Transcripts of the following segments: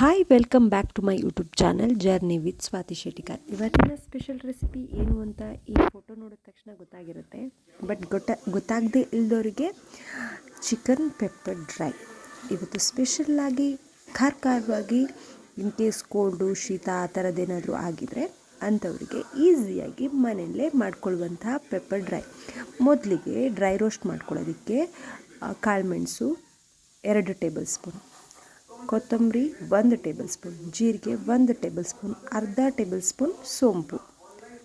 Hi welcome back to my YouTube channel journey with Swathi Shettikar ಇವತ್ತಿನ special recipe ಏನು ಅಂತ ಈ photo ನೋಡಿದ ತಕ್ಷಣ ಗೊತ್ತಾಗಿರುತ್ತೆ. ಬಟ್ ಗೊತ್ತ, ಗೊತ್ತಾಗದೇ ಇಲ್ದವರಿಗೆ ಚಿಕನ್ ಪೆಪ್ಪರ್ ಡ್ರೈ ಇವತ್ತು ಸ್ಪೆಷಲ್ಲಾಗಿ ಖಾರ ಖಾರವಾಗಿ ಇನ್ ಕೇಸ್ ಕೋಲ್ಡು ಶೀತ ಆ ಥರದ್ದೇನಾದರೂ ಆಗಿದರೆ ಅಂಥವರಿಗೆ ಈಸಿಯಾಗಿ ಮನೆಯಲ್ಲೇ ಮಾಡ್ಕೊಳ್ಳುವಂತಹ ಪೆಪ್ಪರ್ ಡ್ರೈ ಮೊದಲಿಗೆ ಡ್ರೈ ರೋಸ್ಟ್ ಮಾಡ್ಕೊಳ್ಳೋದಕ್ಕೆ ಕಾಳುಮೆಣಸು ಎರಡು ಟೇಬಲ್ ಸ್ಪೂನ್ ಕೊತ್ತಂಬರಿ ಒಂದು ಟೇಬಲ್ ಸ್ಪೂನ್, ಜೀರಿಗೆ ಒಂದು ಟೇಬಲ್ ಸ್ಪೂನ್, ಅರ್ಧ ಟೇಬಲ್ ಸ್ಪೂನ್ ಸೋಂಪು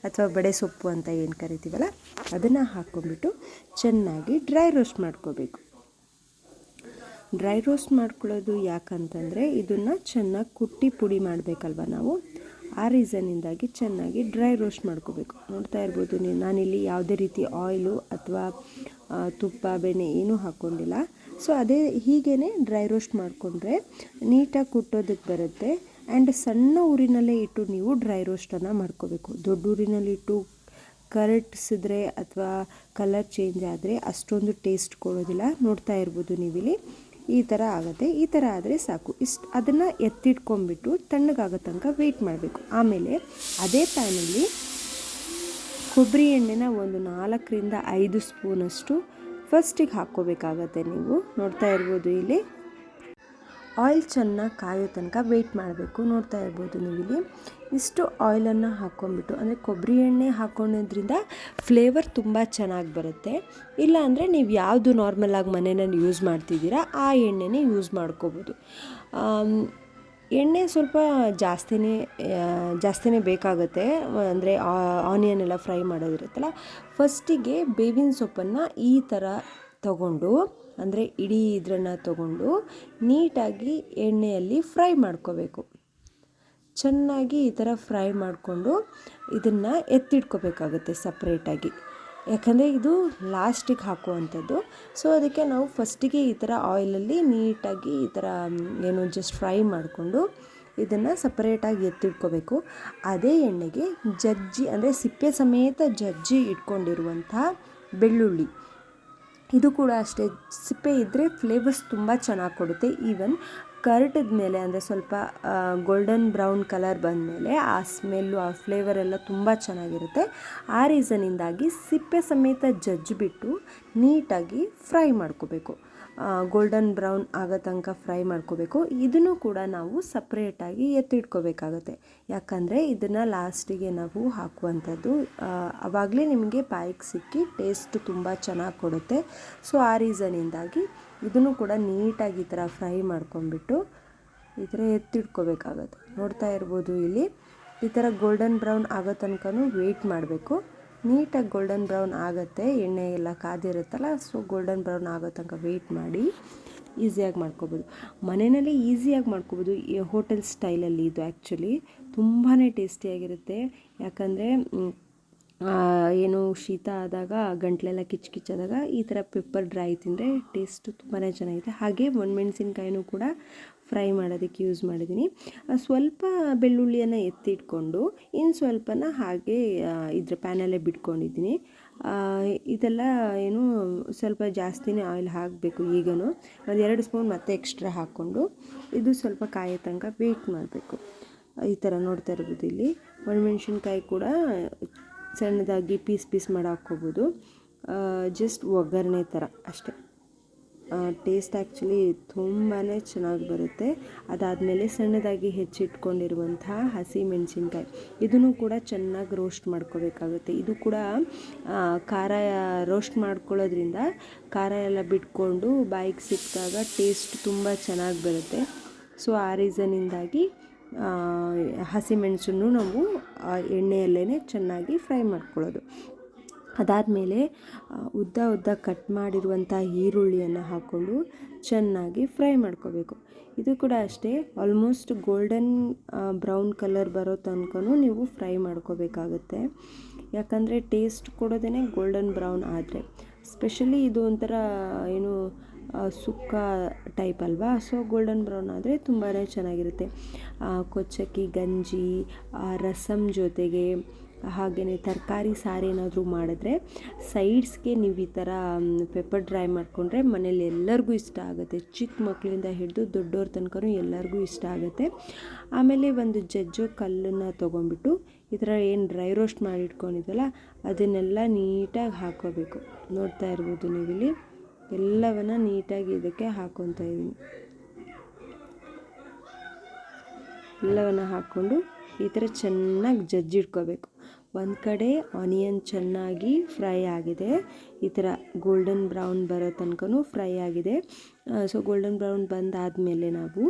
ಅಥವಾ ಬಡೆ ಸೊಪ್ಪು ಅಂತ ಏನು ಕರಿತೀವಲ್ಲ, ಅದನ್ನು ಹಾಕ್ಕೊಂಡ್ಬಿಟ್ಟು ಚೆನ್ನಾಗಿ ಡ್ರೈ ರೋಸ್ಟ್ ಮಾಡ್ಕೋಬೇಕು. ಡ್ರೈ ರೋಸ್ಟ್ ಮಾಡ್ಕೊಳ್ಳೋದು ಯಾಕಂತಂದರೆ ಇದನ್ನು ಚೆನ್ನಾಗಿ ಕುಟ್ಟಿ ಪುಡಿ ಮಾಡಬೇಕಲ್ವ ನಾವು, ಆ ರೀಸನ್ನಿಂದಾಗಿ ಚೆನ್ನಾಗಿ ಡ್ರೈ ರೋಸ್ಟ್ ಮಾಡ್ಕೋಬೇಕು. ನೋಡ್ತಾ ಇರ್ಬೋದು ನೀವು ನಾನಿಲ್ಲಿ ಯಾವುದೇ ರೀತಿ ಆಯಿಲು ಅಥವಾ ತುಪ್ಪ, ಬೆಣ್ಣೆ ಏನೂ ಹಾಕ್ಕೊಂಡಿಲ್ಲ. ಸೊ ಅದೇ ಹೀಗೇ ಡ್ರೈ ರೋಸ್ಟ್ ಮಾಡಿಕೊಂಡ್ರೆ ನೀಟಾಗಿ ಕುಟ್ಟೋದಕ್ಕೆ ಬರುತ್ತೆ ಆ್ಯಂಡ್ ಸಣ್ಣ ಊರಿನಲ್ಲೇ ಇಟ್ಟು ನೀವು ಡ್ರೈ ರೋಸ್ಟನ್ನು ಮಾಡ್ಕೋಬೇಕು. ದೊಡ್ಡ ಊರಿನಲ್ಲಿ ಇಟ್ಟು ಕರಟಿಸಿದ್ರೆ ಅಥವಾ ಕಲರ್ ಚೇಂಜ್ ಆದರೆ ಅಷ್ಟೊಂದು ಟೇಸ್ಟ್ ಕೊಡೋದಿಲ್ಲ. ನೋಡ್ತಾ ಇರ್ಬೋದು ನೀವಿಲ್ಲಿ. ಈ ಥರ ಆಗುತ್ತೆ. ಈ ಥರ ಆದರೆ ಸಾಕು. ಇಷ್ಟು ಅದನ್ನು ಎತ್ತಿಟ್ಕೊಂಡ್ಬಿಟ್ಟು ತಣ್ಣಗಾಗೋ ತನಕ ವೆಯ್ಟ್ ಮಾಡಬೇಕು. ಆಮೇಲೆ ಅದೇ ಪ್ಯಾನಲ್ಲಿ ಕೊಬ್ಬರಿ ಎಣ್ಣೆನ ಒಂದು ನಾಲ್ಕರಿಂದ ಐದು ಸ್ಪೂನಷ್ಟು ಫಸ್ಟಿಗೆ ಹಾಕ್ಕೋಬೇಕಾಗತ್ತೆ ನೀವು. ನೋಡ್ತಾ ಇರ್ಬೋದು ಇಲ್ಲಿ. ಆಯಿಲ್ ಚೆನ್ನಾಗಿ ಕಾಯೋ ತನಕ ವೆಯ್ಟ್ ಮಾಡಬೇಕು. ನೋಡ್ತಾ ಇರ್ಬೋದು ಇಲ್ಲಿ. ಇಷ್ಟು ಆಯಿಲನ್ನು ಹಾಕ್ಕೊಂಡ್ಬಿಟ್ಟು, ಅಂದರೆ ಕೊಬ್ಬರಿ ಎಣ್ಣೆ ಹಾಕ್ಕೊಂಡಿದ್ರಿಂದ ಫ್ಲೇವರ್ ತುಂಬ ಚೆನ್ನಾಗಿ ಬರುತ್ತೆ. ಇಲ್ಲ ಅಂದರೆ ನೀವು ಯಾವುದು ನಾರ್ಮಲಾಗಿ ಮನೆಯಲ್ಲಿ ಯೂಸ್ ಮಾಡ್ತಿದ್ದೀರಾ, ಆ ಎಣ್ಣೆನೇ ಯೂಸ್ ಮಾಡ್ಕೋಬೋದು. ಎಣ್ಣೆ ಸ್ವಲ್ಪ ಜಾಸ್ತಿನೇ ಜಾಸ್ತಿನೇ ಬೇಕಾಗುತ್ತೆ. ಅಂದರೆ ಆನಿಯನ್ ಎಲ್ಲ ಫ್ರೈ ಮಾಡೋದಿರುತ್ತಲ್ಲ ಫಸ್ಟಿಗೆ ಬೇವಿನ ಸೊಪ್ಪನ್ನು ಈ ಥರ ತಗೊಂಡು, ಅಂದರೆ ಇಡೀ ಇದನ್ನು ತಗೊಂಡು, ನೀಟಾಗಿ ಎಣ್ಣೆಯಲ್ಲಿ ಫ್ರೈ ಮಾಡ್ಕೋಬೇಕು. ಚೆನ್ನಾಗಿ ಈ ಥರ ಫ್ರೈ ಮಾಡಿಕೊಂಡು ಇದನ್ನು ಎತ್ತಿಟ್ಕೋಬೇಕಾಗುತ್ತೆ ಸಪ್ರೇಟಾಗಿ ಯಾಕಂದರೆ ಇದು ಲಾಸ್ಟಿಗೆ ಹಾಕುವಂಥದ್ದು. ಸೊ ಅದಕ್ಕೆ ನಾವು ಫಸ್ಟಿಗೆ ಈ ಥರ ಆಯಿಲಲ್ಲಿ ನೀಟಾಗಿ ಈ ಥರ ಏನು ಜಸ್ಟ್ ಫ್ರೈ ಮಾಡಿಕೊಂಡು ಇದನ್ನು ಸಪ್ರೇಟಾಗಿ ಎತ್ತಿಟ್ಕೋಬೇಕು. ಅದೇ ಎಣ್ಣೆಗೆ ಜಜ್ಜಿ, ಅಂದರೆ ಸಿಪ್ಪೆ ಸಮೇತ ಜಜ್ಜಿ ಇಟ್ಕೊಂಡಿರುವಂಥ ಬೆಳ್ಳುಳ್ಳಿ. ಇದು ಕೂಡ ಅಷ್ಟೇ. ಸಿಪ್ಪೆ ಇದ್ದರೆ ಫ್ಲೇವರ್ಸ್ ತುಂಬ ಚೆನ್ನಾಗಿ ಕೊಡುತ್ತೆ. ಈವನ್ ಕರ್ಟದ ಮೇಲೆ ಅಂದರೆ ಸ್ವಲ್ಪ ಗೋಲ್ಡನ್ ಬ್ರೌನ್ ಕಲರ್ ಬಂದಮೇಲೆ ಆ ಸ್ಮೆಲ್ಲು ಆ ಫ್ಲೇವರ್ ಎಲ್ಲ ತುಂಬ ಚೆನ್ನಾಗಿರುತ್ತೆ. ಆ ರೀಸನಿಂದಾಗಿ ಸಿಪ್ಪೆ ಸಮೇತ ಜಜ್ಜಿಬಿಟ್ಟು ನೀಟಾಗಿ ಫ್ರೈ ಮಾಡ್ಕೋಬೇಕು. ಗೋಲ್ಡನ್ ಬ್ರೌನ್ ಆಗೋ ತನಕ ಫ್ರೈ ಮಾಡ್ಕೋಬೇಕು. ಇದನ್ನು ಕೂಡ ನಾವು ಸಪ್ರೇಟಾಗಿ ಎತ್ತಿಟ್ಕೋಬೇಕಾಗತ್ತೆ. ಯಾಕಂದರೆ ಇದನ್ನು ಲಾಸ್ಟಿಗೆ ನಾವು ಹಾಕುವಂಥದ್ದು ಆವಾಗಲೇ ನಿಮಗೆ ಬಾಯಿಗೆ ಸಿಕ್ಕಿ ಟೇಸ್ಟ್ ತುಂಬ ಚೆನ್ನಾಗಿ ಕೊಡುತ್ತೆ. ಸೊ ಆ ರೀಸನಿಂದಾಗಿ ಇದನ್ನು ಕೂಡ ನೀಟಾಗಿ ಈ ಥರ ಫ್ರೈ ಮಾಡ್ಕೊಂಡ್ಬಿಟ್ಟು ಈ ಥರ ಎತ್ತಿಟ್ಕೋಬೇಕಾಗತ್ತೆ. ನೋಡ್ತಾ ಇರ್ಬೋದು ಇಲ್ಲಿ. ಈ ಥರ ಗೋಲ್ಡನ್ ಬ್ರೌನ್ ಆಗೋ ತನಕನೂ ವೆಯ್ಟ್ ಮಾಡಬೇಕು. ನೀಟಾಗಿ ಗೋಲ್ಡನ್ ಬ್ರೌನ್ ಆಗುತ್ತೆ, ಎಣ್ಣೆ ಎಲ್ಲ ಕಾದಿರುತ್ತಲ್ಲ ಸೊ ಗೋಲ್ಡನ್ ಬ್ರೌನ್ ಆಗೋ ತನಕ ವೆಯ್ಟ್ ಮಾಡಿ ಈಸಿಯಾಗಿ ಮಾಡ್ಕೋಬೋದು. ಮನೆಯಲ್ಲಿ ಈಸಿಯಾಗಿ ಮಾಡ್ಕೋಬೋದು. ಹೋಟೆಲ್ ಸ್ಟೈಲಲ್ಲಿ ಇದು ಆ್ಯಕ್ಚುಲಿ ತುಂಬಾ ಟೇಸ್ಟಿಯಾಗಿರುತ್ತೆ ಯಾಕಂದರೆ ಏನು ಶೀತ ಆದಾಗ, ಗಂಟ್ಲೆಲ್ಲ ಕಿಚ್ ಕಿಚ್ಚಾದಾಗ ಈ ಥರ ಪೆಪ್ಪರ್ ಡ್ರೈ ತಿಂದರೆ ಟೇಸ್ಟು ತುಂಬಾ ಚೆನ್ನಾಗಿದೆ ಹಾಗೆ ಒಣಮೆಣ್ಸಿನ್ಕಾಯಿನೂ ಕೂಡ ಫ್ರೈ ಮಾಡೋದಕ್ಕೆ ಯೂಸ್ ಮಾಡಿದ್ದೀನಿ. ಸ್ವಲ್ಪ ಬೆಳ್ಳುಳ್ಳಿಯನ್ನು ಎತ್ತಿಟ್ಕೊಂಡು ಇನ್ನು ಸ್ವಲ್ಪನ ಹಾಗೆ ಇದ್ರ ಪ್ಯಾನಲ್ಲೇ ಬಿಟ್ಕೊಂಡಿದ್ದೀನಿ. ಇದೆಲ್ಲ ಏನು ಸ್ವಲ್ಪ ಜಾಸ್ತಿನೇ ಆಯಿಲ್ ಹಾಕಬೇಕು ಈಗಲೂ ಒಂದು ಎರಡು ಸ್ಪೂನ್ ಮತ್ತೆ ಎಕ್ಸ್ಟ್ರಾ ಹಾಕ್ಕೊಂಡು, ಇದು ಸ್ವಲ್ಪ ಕಾಯೋ ತನಕ ವೇಟ್ ಮಾಡಬೇಕು. ಈ ಥರ ನೋಡ್ತಾ ಇರ್ಬೋದು ಇಲ್ಲಿ. ಒಣಮೆಣ್ಸಿನ್ಕಾಯಿ ಕೂಡ ಸಣ್ಣದಾಗಿ ಪೀಸ್ ಪೀಸ್ ಮಾಡಿ ಹಾಕ್ಕೋಬೋದು. ಜಸ್ಟ್ ಒಗ್ಗರಣೆ ಥರ ಅಷ್ಟೇ. ಟೇಸ್ಟ್ ಆ್ಯಕ್ಚುಲಿ ತುಂಬಾ ಚೆನ್ನಾಗಿ ಬರುತ್ತೆ. ಅದಾದಮೇಲೆ ಸಣ್ಣದಾಗಿ ಹೆಚ್ಚಿಟ್ಕೊಂಡಿರುವಂತಹ ಹಸಿ ಮೆಣಸಿನ್ಕಾಯಿ. ಇದನ್ನು ಕೂಡ ಚೆನ್ನಾಗಿ ರೋಸ್ಟ್ ಮಾಡ್ಕೋಬೇಕಾಗುತ್ತೆ. ಇದು ಕೂಡ ಖಾರ ರೋಸ್ಟ್ ಮಾಡ್ಕೊಳ್ಳೋದ್ರಿಂದ ಖಾರ ಎಲ್ಲ ಬಿಟ್ಕೊಂಡು ಬಾಯಿಗೆ ಸಿಕ್ಕಿದಾಗ ಟೇಸ್ಟ್ ತುಂಬ ಚೆನ್ನಾಗಿ ಬರುತ್ತೆ. ಸೊ ಆ ರೀಸನಿಂದಾಗಿ ಹಸಿಮೆಣಸನ್ನು ನಾವು ಎಣ್ಣೆಯಲ್ಲೇ ಚೆನ್ನಾಗಿ ಫ್ರೈ ಮಾಡ್ಕೊಳ್ಳೋದು. ಅದಾದಮೇಲೆ ಉದ್ದ ಉದ್ದ ಕಟ್ ಮಾಡಿರುವಂಥ ಈರುಳ್ಳಿಯನ್ನು ಹಾಕ್ಕೊಂಡು ಚೆನ್ನಾಗಿ ಫ್ರೈ ಮಾಡ್ಕೋಬೇಕು. ಇದು ಕೂಡ ಅಷ್ಟೇ, ಆಲ್ಮೋಸ್ಟ್ ಗೋಲ್ಡನ್ ಬ್ರೌನ್ ಕಲರ್ ಬರೋ ತನಕನೂ ನೀವು ಫ್ರೈ ಮಾಡ್ಕೋಬೇಕಾಗುತ್ತೆ. ಯಾಕಂದರೆ ಟೇಸ್ಟ್ ಕೊಡೋದೇ ಗೋಲ್ಡನ್ ಬ್ರೌನ್ ಆದರೆ. ಸ್ಪೆಷಲಿ ಇದು ಒಂಥರ, ಏನು ಸುಕ್ಕ ಟೈಪ್ ಅಲ್ವಾ? ಸೊ ಗೋಲ್ಡನ್ ಬ್ರೌನ್ ಆದರೆ ತುಂಬಾ ಚೆನ್ನಾಗಿರುತ್ತೆ. ಕೊಚ್ಚಕ್ಕಿ, ಗಂಜಿ ರಸಮ್ ಜೊತೆಗೆ ಹಾಗೆಯೇ ತರಕಾರಿ ಸಾರು ಏನಾದರೂ ಮಾಡಿದ್ರೆ ಸೈಡ್ಸ್ಗೆ ನೀವು ಈ ಥರ ಪೆಪ್ಪರ್ ಡ್ರೈ ಮಾಡಿಕೊಂಡ್ರೆ ಮನೇಲಿ ಎಲ್ಲರಿಗೂ ಇಷ್ಟ ಆಗುತ್ತೆ. ಚಿಕ್ಕ ಮಕ್ಕಳಿಂದ ಹಿಡಿದು ದೊಡ್ಡವ್ರ ತನಕನೂ ಎಲ್ಲರಿಗೂ ಇಷ್ಟ ಆಗುತ್ತೆ. ಆಮೇಲೆ ಒಂದು ಜಜ್ಜೋ ಕಲ್ಲನ್ನು ತೊಗೊಂಡ್ಬಿಟ್ಟು ಈ ಥರ ಏನು ಡ್ರೈ ರೋಸ್ಟ್ ಮಾಡಿಟ್ಕೊಂಡಿದ್ದಲ್ಲ ಅದನ್ನೆಲ್ಲ ನೀಟಾಗಿ ಹಾಕೋಬೇಕು ನೋಡ್ತಾ ಇರ್ಬೋದು ನೀವಿಲ್ಲಿ. ಎಲ್ಲವನ್ನು ನೀಟಾಗಿ ಇದಕ್ಕೆ ಹಾಕ್ಕೊತಾ ಇದ್ದೀನಿ. ಎಲ್ಲವನ್ನು ಹಾಕ್ಕೊಂಡು ಈ ಥರ ಚೆನ್ನಾಗಿ ಜಜ್ಜಿಟ್ಕೋಬೇಕು ಒಂದು ಕಡೆ ಆನಿಯನ್ ಚೆನ್ನಾಗಿ ಫ್ರೈ ಆಗಿದೆ. ಈ ಥರ ಗೋಲ್ಡನ್ ಬ್ರೌನ್ ಬರೋ ತನಕನೂ ಫ್ರೈ ಆಗಿದೆ. ಸೊ ಗೋಲ್ಡನ್ ಬ್ರೌನ್ ಬಂದಾದಮೇಲೆ ನಾವು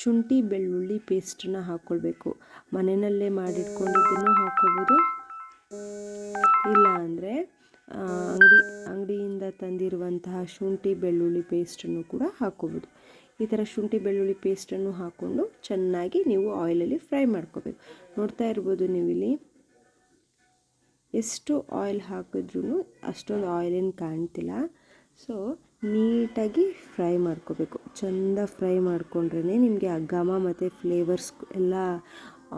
ಶುಂಠಿ ಬೆಳ್ಳುಳ್ಳಿ ಪೇಸ್ಟನ್ನ ಹಾಕ್ಕೊಳ್ಬೇಕು ಮನೆಯಲ್ಲೇ ಮಾಡಿಟ್ಕೊಂಡಿದ್ದನ್ನು ಹಾಕ್ಕೋಬೋದು ಇಲ್ಲ ಅಂದರೆ ಅಂಗಡಿ, ಅಂಗಡಿಯಿಂದ ತಂದಿರುವಂತಹ ಶುಂಠಿ ಬೆಳ್ಳುಳ್ಳಿ ಪೇಸ್ಟನ್ನು ಕೂಡ ಹಾಕೋಬೋದು. ಈ ಥರ ಶುಂಠಿ ಬೆಳ್ಳುಳ್ಳಿ ಪೇಸ್ಟನ್ನು ಹಾಕ್ಕೊಂಡು ಚೆನ್ನಾಗಿ ನೀವು ಆಯಿಲಲ್ಲಿ ಫ್ರೈ ಮಾಡ್ಕೋಬೇಕು. ನೋಡ್ತಾ ಇರ್ಬೋದು ನೀವಿಲ್ಲಿ, ಎಷ್ಟು ಆಯಿಲ್ ಹಾಕಿದ್ರೂ ಅಷ್ಟೊಂದು ಆಯಿಲೇನು ಕಾಣ್ತಿಲ್ಲ. ಸೊ ನೀಟಾಗಿ ಫ್ರೈ ಮಾಡ್ಕೋಬೇಕು. ಚೆಂದ ಫ್ರೈ ಮಾಡ್ಕೊಂಡ್ರೇ ನಿಮಗೆ ಆ ಘಮ ಮತ್ತು ಫ್ಲೇವರ್ಸ್ ಎಲ್ಲ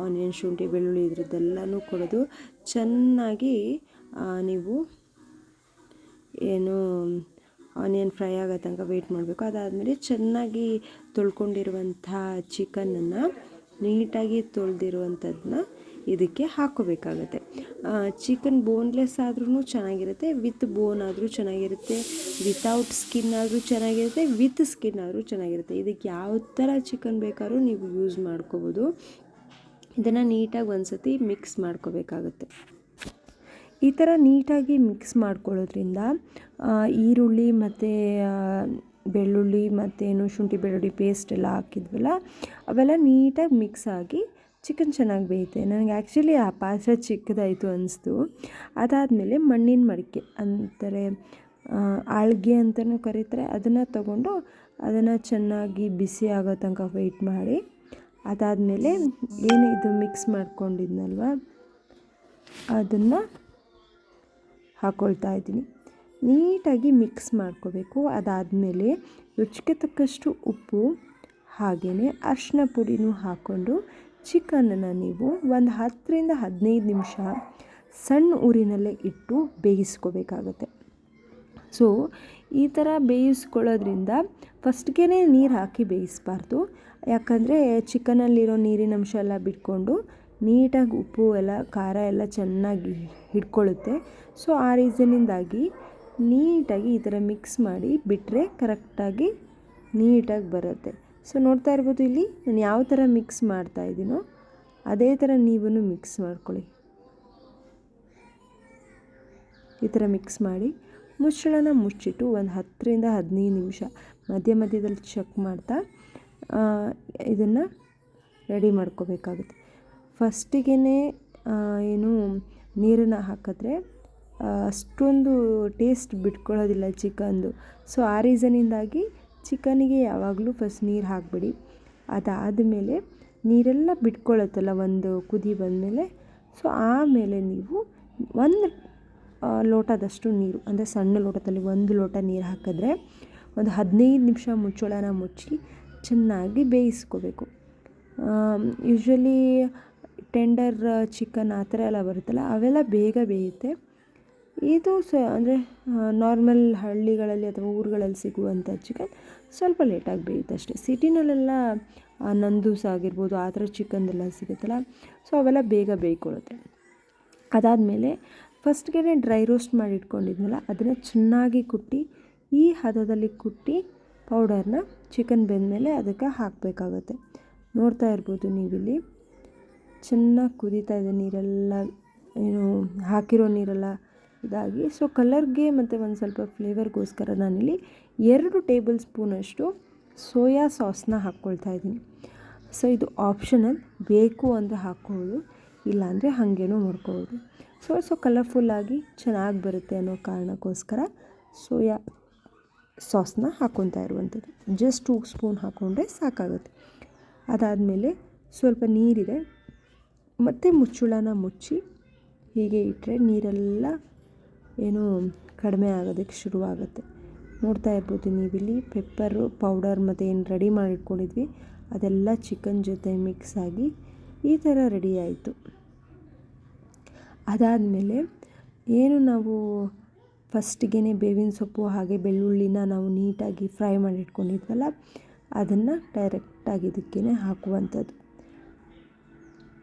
ಆನಿಯನ್, ಶುಂಠಿ, ಬೆಳ್ಳುಳ್ಳಿ ಇದ್ರದ್ದೆಲ್ಲನೂ ಕೊಡೋದು. ಚೆನ್ನಾಗಿ ನೀವು ಏನು ಆನಿಯನ್ ಫ್ರೈ ಆಗೋ ತನಕ ವೆಯ್ಟ್ ಮಾಡಬೇಕು. ಅದಾದಮೇಲೆ ಚೆನ್ನಾಗಿ ತೊಳ್ಕೊಂಡಿರುವಂಥ ಚಿಕನನ್ನು ನೀಟಾಗಿ ತೊಳೆದಿರುವಂಥದ್ದನ್ನ ಇದಕ್ಕೆ ಹಾಕೋಬೇಕಾಗತ್ತೆ ಚಿಕನ್ ಬೋನ್ಲೆಸ್ ಆದ್ರೂ ಚೆನ್ನಾಗಿರುತ್ತೆ ವಿತ್ ಬೋನ್ ಆದರೂ ಚೆನ್ನಾಗಿರುತ್ತೆ ವಿತೌಟ್ ಸ್ಕಿನ್ ಆದರೂ ಚೆನ್ನಾಗಿರುತ್ತೆ ವಿತ್ ಸ್ಕಿನ್ ಆದರೂ ಚೆನ್ನಾಗಿರುತ್ತೆ. ಇದಕ್ಕೆ ಯಾವ ಥರ ಚಿಕನ್ ಬೇಕಾದ್ರೂ ನೀವು ಯೂಸ್ ಮಾಡ್ಕೋಬೋದು. ಇದನ್ನು ನೀಟಾಗಿ ಒಂದು ಸತಿ ಮಿಕ್ಸ್ ಮಾಡ್ಕೋಬೇಕಾಗುತ್ತೆ. ಈ ಥರ ನೀಟಾಗಿ ಮಿಕ್ಸ್ ಮಾಡ್ಕೊಳ್ಳೋದ್ರಿಂದ ಈರುಳ್ಳಿ ಮತ್ತು ಬೆಳ್ಳುಳ್ಳಿ ಮತ್ತೇನು ಶುಂಠಿ ಬೆಳ್ಳುಳ್ಳಿ ಪೇಸ್ಟ್ ಎಲ್ಲ ಹಾಕಿದ್ವಲ್ಲ, ಅವೆಲ್ಲ ನೀಟಾಗಿ ಮಿಕ್ಸ್ ಆಗಿ ಚಿಕನ್ ಚೆನ್ನಾಗಿ ಬೇಯುತ್ತೆ. ನನಗೆ ಆ್ಯಕ್ಚುಲಿ ಆ ಪಾತ್ರೆ ಚಿಕ್ಕದಾಯಿತು ಅನಿಸ್ತು. ಅದಾದಮೇಲೆ ಮಣ್ಣಿನ ಮಡಿಕೆ ಅಂತಾರೆ ಆಳ್ಗೆ ಅಂತಲೂ ಕರೀತಾರೆ, ಅದನ್ನು ತಗೊಂಡು ಅದನ್ನು ಚೆನ್ನಾಗಿ ಬಿಸಿ ಆಗೋ ತನಕ ವೆಯ್ಟ್ ಮಾಡಿ. ಅದಾದಮೇಲೆ ಏನು ಇದು ಮಿಕ್ಸ್ ಮಾಡ್ಕೊಂಡಿದ್ನಲ್ವ? ಅದನ್ನು ಹಾಕ್ಕೊಳ್ತಾ ಇದ್ದೀನಿ. ನೀಟಾಗಿ ಮಿಕ್ಸ್ ಮಾಡ್ಕೋಬೇಕು. ಅದಾದಮೇಲೆ ರುಚಿಗೆ ತಕ್ಕಷ್ಟು ಉಪ್ಪು ಹಾಗೆಯೇ ಅರಿಶಿನ ಪುಡಿನೂ ಹಾಕ್ಕೊಂಡು ಚಿಕನನ್ನು ನೀವು ಒಂದು ಹತ್ತರಿಂದ ಹದಿನೈದು ನಿಮಿಷ ಸಣ್ಣ ಊರಿನಲ್ಲೇ ಇಟ್ಟು ಬೇಯಿಸ್ಕೋಬೇಕಾಗತ್ತೆ. ಸೊ ಈ ಥರ ಬೇಯಿಸ್ಕೊಳ್ಳೋದ್ರಿಂದ ಫಸ್ಟ್ಗೆ ನೀರು ಹಾಕಿ ಬೇಯಿಸಬಾರ್ದು. ಯಾಕಂದರೆ ಚಿಕನಲ್ಲಿರೋ ನೀರಿನ ಅಂಶ ಎಲ್ಲ ಬಿಟ್ಕೊಂಡು ನೀಟಾಗಿ ಉಪ್ಪು ಎಲ್ಲ, ಖಾರ ಎಲ್ಲ ಚೆನ್ನಾಗಿ ಹಿಡ್ಕೊಳ್ಳುತ್ತೆ. ಸೊ ಆ ರೀಸನ್ನಿಂದಾಗಿ ನೀಟಾಗಿ ಈ ಥರ ಮಿಕ್ಸ್ ಮಾಡಿ ಬಿಟ್ಟರೆ ಕರೆಕ್ಟಾಗಿ ನೀಟಾಗಿ ಬರುತ್ತೆ. ಸೊ ನೋಡ್ತಾ ಇರ್ಬೋದು ಇಲ್ಲಿ ನಾನು ಯಾವ ಥರ ಮಿಕ್ಸ್ ಮಾಡ್ತಾ ಇದ್ದೀನೋ ಅದೇ ಥರ ನೀವೂ ಮಿಕ್ಸ್ ಮಾಡ್ಕೊಳ್ಳಿ. ಈ ಥರ ಮಿಕ್ಸ್ ಮಾಡಿ ಮುಚ್ಚಳನ ಮುಚ್ಚಿಟ್ಟು ಒಂದು ಹತ್ತರಿಂದ ಹದಿನೈದು ನಿಮಿಷ ಮಧ್ಯ ಮಧ್ಯದಲ್ಲಿ ಚೆಕ್ ಮಾಡ್ತಾ ಇದನ್ನು ರೆಡಿ ಮಾಡ್ಕೋಬೇಕಾಗುತ್ತೆ. ಫಸ್ಟಿಗೆ ಏನು ನೀರನ್ನು ಹಾಕಿದ್ರೆ ಅಷ್ಟೊಂದು ಟೇಸ್ಟ್ ಬಿಟ್ಕೊಳ್ಳೋದಿಲ್ಲ ಚಿಕನ್ದು. ಸೊ ಆ ರೀಸನಿಂದಾಗಿ ಚಿಕನಿಗೆ ಯಾವಾಗಲೂ ಫಸ್ಟ್ ನೀರು ಹಾಕಿಬಿಡಿ. ಅದಾದ ಮೇಲೆ ನೀರೆಲ್ಲ ಬಿಟ್ಕೊಳ್ಳುತ್ತಲ್ಲ, ಒಂದು ಕುದಿ ಬಂದಮೇಲೆ. ಸೊ ಆಮೇಲೆ ನೀವು ಒಂದು ಲೋಟದಷ್ಟು ನೀರು, ಅಂದರೆ ಸಣ್ಣ ಲೋಟದಲ್ಲಿ ಒಂದು ಲೋಟ ನೀರು ಹಾಕಿದ್ರೆ, ಒಂದು ಹದಿನೈದು ನಿಮಿಷ ಮುಚ್ಚಳನ ಮುಚ್ಚಿ ಚೆನ್ನಾಗಿ ಬೇಯಿಸ್ಕೋಬೇಕು. ಯೂಶ್ವಲಿ ಟೆಂಡರ್ ಚಿಕನ್ ಆ ಥರ ಎಲ್ಲ ಬರುತ್ತಲ್ಲ, ಅವೆಲ್ಲ ಬೇಗ ಬೇಯುತ್ತೆ. ಇದು ಸ, ಅಂದರೆ ನಾರ್ಮಲ್ ಹಳ್ಳಿಗಳಲ್ಲಿ ಅಥವಾ ಊರುಗಳಲ್ಲಿ ಸಿಗುವಂಥ ಚಿಕನ್ ಸ್ವಲ್ಪ ಲೇಟಾಗಿ ಬೇಯುತ್ತೆ ಅಷ್ಟೇ. ಸಿಟಿನಲ್ಲೆಲ್ಲ ನಂದೂಸ್ ಆಗಿರ್ಬೋದು, ಆ ಥರ ಚಿಕನ್ದೆಲ್ಲ ಸಿಗುತ್ತಲ್ಲ ಸೊ ಅವೆಲ್ಲ ಬೇಗ ಬೇಯ್ಕೊಳ್ಳುತ್ತೆ. ಅದಾದಮೇಲೆ ಫಸ್ಟ್ಗೆ ಡ್ರೈ ರೋಸ್ಟ್ ಮಾಡಿ ಇಟ್ಕೊಂಡಿದ್ನಲ್ಲ ಅದನ್ನು ಚೆನ್ನಾಗಿ ಕುಟ್ಟಿ, ಈ ಹದದಲ್ಲಿ ಕುಟ್ಟಿ ಪೌಡರ್ನ ಚಿಕನ್ ಬೆಂದಮೇಲೆ ಅದಕ್ಕೆ ಹಾಕಬೇಕಾಗತ್ತೆ. ನೋಡ್ತಾ ಇರ್ಬೋದು ನೀವಿಲ್ಲಿ. ಚೆನ್ನಾಗಿ ಕುದೀತಾ ಇದೆ ನೀರೆಲ್ಲ, ಏನು, ಹಾಕಿರೋ ನೀರೆಲ್ಲ ಇದಾಗಿ. ಸೊ ಕಲರ್ಗೆ ಮತ್ತು ಒಂದು ಸ್ವಲ್ಪ ಫ್ಲೇವರ್ಗೋಸ್ಕರ ನಾನಿಲ್ಲಿ ಎರಡು ಟೇಬಲ್ ಸ್ಪೂನಷ್ಟು ಸೋಯಾ ಸಾಸ್ನ ಹಾಕ್ಕೊಳ್ತಾ ಇದ್ದೀನಿ. ಸೊ ಇದು ಆಪ್ಷನಲ್. ಬೇಕು ಅಂದರೆ ಹಾಕ್ಕೊಳ್ಳೋದು ಇಲ್ಲಾಂದರೆ ಹಾಗೇನೂ ಮಾಡ್ಕೋಬೋದು ಸೊ ಸೊ ಕಲರ್ಫುಲ್ಲಾಗಿ ಚೆನ್ನಾಗಿ ಬರುತ್ತೆ ಅನ್ನೋ ಕಾರಣಕ್ಕೋಸ್ಕರ ಸೋಯಾ ಸಾಸ್ನ ಹಾಕ್ಕೊತಾ ಇರುವಂಥದ್ದು. ಜಸ್ಟ್ ಟೂ ಸ್ಪೂನ್ ಹಾಕ್ಕೊಂಡ್ರೆ ಸಾಕಾಗುತ್ತೆ. ಅದಾದಮೇಲೆ ಸ್ವಲ್ಪ ನೀರಿದೆ. ಮತ್ತು ಮುಚ್ಚುಳನ ಮುಚ್ಚಿ ಹೀಗೆ ಇಟ್ಟರೆ ನೀರೆಲ್ಲ ಏನು ಕಡಿಮೆ ಆಗೋದಕ್ಕೆ ಶುರುವಾಗುತ್ತೆ. ನೋಡ್ತಾ ಇರ್ಬೋದು ನೀವಿಲ್ಲಿ ಪೆಪ್ಪರು ಪೌಡರ್ ಮತ್ತು ಏನು ರೆಡಿ ಮಾಡಿಟ್ಕೊಂಡಿದ್ವಿ. ಅದೆಲ್ಲ ಚಿಕನ್ ಜೊತೆ ಮಿಕ್ಸ್ ಆಗಿ ಈ ಥರ ರೆಡಿ ಆಯಿತು. ಅದಾದಮೇಲೆ ಏನು ನಾವು ಫಸ್ಟಿಗೆ ಬೇವಿನ ಸೊಪ್ಪು ಹಾಗೆ ಬೆಳ್ಳುಳ್ಳಿನ ನಾವು ನೀಟಾಗಿ ಫ್ರೈ ಮಾಡಿ ಇಟ್ಕೊಂಡಿದ್ವಲ್ಲ ಅದನ್ನು ಡೈರೆಕ್ಟಾಗಿ ಇದಕ್ಕೇ ಹಾಕುವಂಥದ್ದು.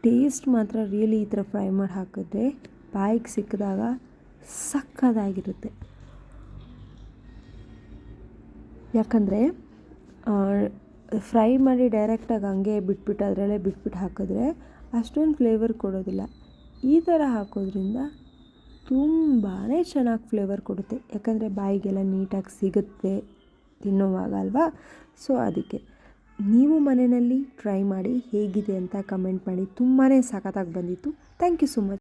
ಟೇಸ್ಟ್ ಮಾತ್ರ ರಿಯಲಿ ಈ ಥರ ಫ್ರೈ ಮಾಡಿ ಹಾಕಿದ್ರೆ ಬಾಯಿಗೆ ಸಿಕ್ಕಿದಾಗ ಸಕ್ಕದಾಗಿರುತ್ತೆ. ಯಾಕಂದರೆ ಫ್ರೈ ಮಾಡಿ ಡೈರೆಕ್ಟಾಗಿ ಹಂಗೆ ಬಿಟ್ಬಿಟ್ಟು ಅದರಲ್ಲೇ ಬಿಟ್ಬಿಟ್ಟು ಹಾಕಿದ್ರೆ ಅಷ್ಟೊಂದು ಫ್ಲೇವರ್ ಕೊಡೋದಿಲ್ಲ. ಈ ಥರ ಹಾಕೋದ್ರಿಂದ ತುಂಬಾ ಚೆನ್ನಾಗಿ ಫ್ಲೇವರ್ ಕೊಡುತ್ತೆ. ಯಾಕಂದರೆ ಬಾಯಿಗೆಲ್ಲ ನೀಟಾಗಿ ಸಿಗುತ್ತೆ ತಿನ್ನೋವಾಗ ಅಲ್ವಾ? ಸೊ ಅದಕ್ಕೆ ನೀವು ಮನೆಯಲ್ಲಿ ಟ್ರೈ ಮಾಡಿ ಹೇಗಿದೆ ಅಂತ ಕಮೆಂಟ್ ಮಾಡಿ. ತುಂಬಾ ಸಖತ್ತಾಗಿ ಬಂದಿತ್ತು. Thank you so much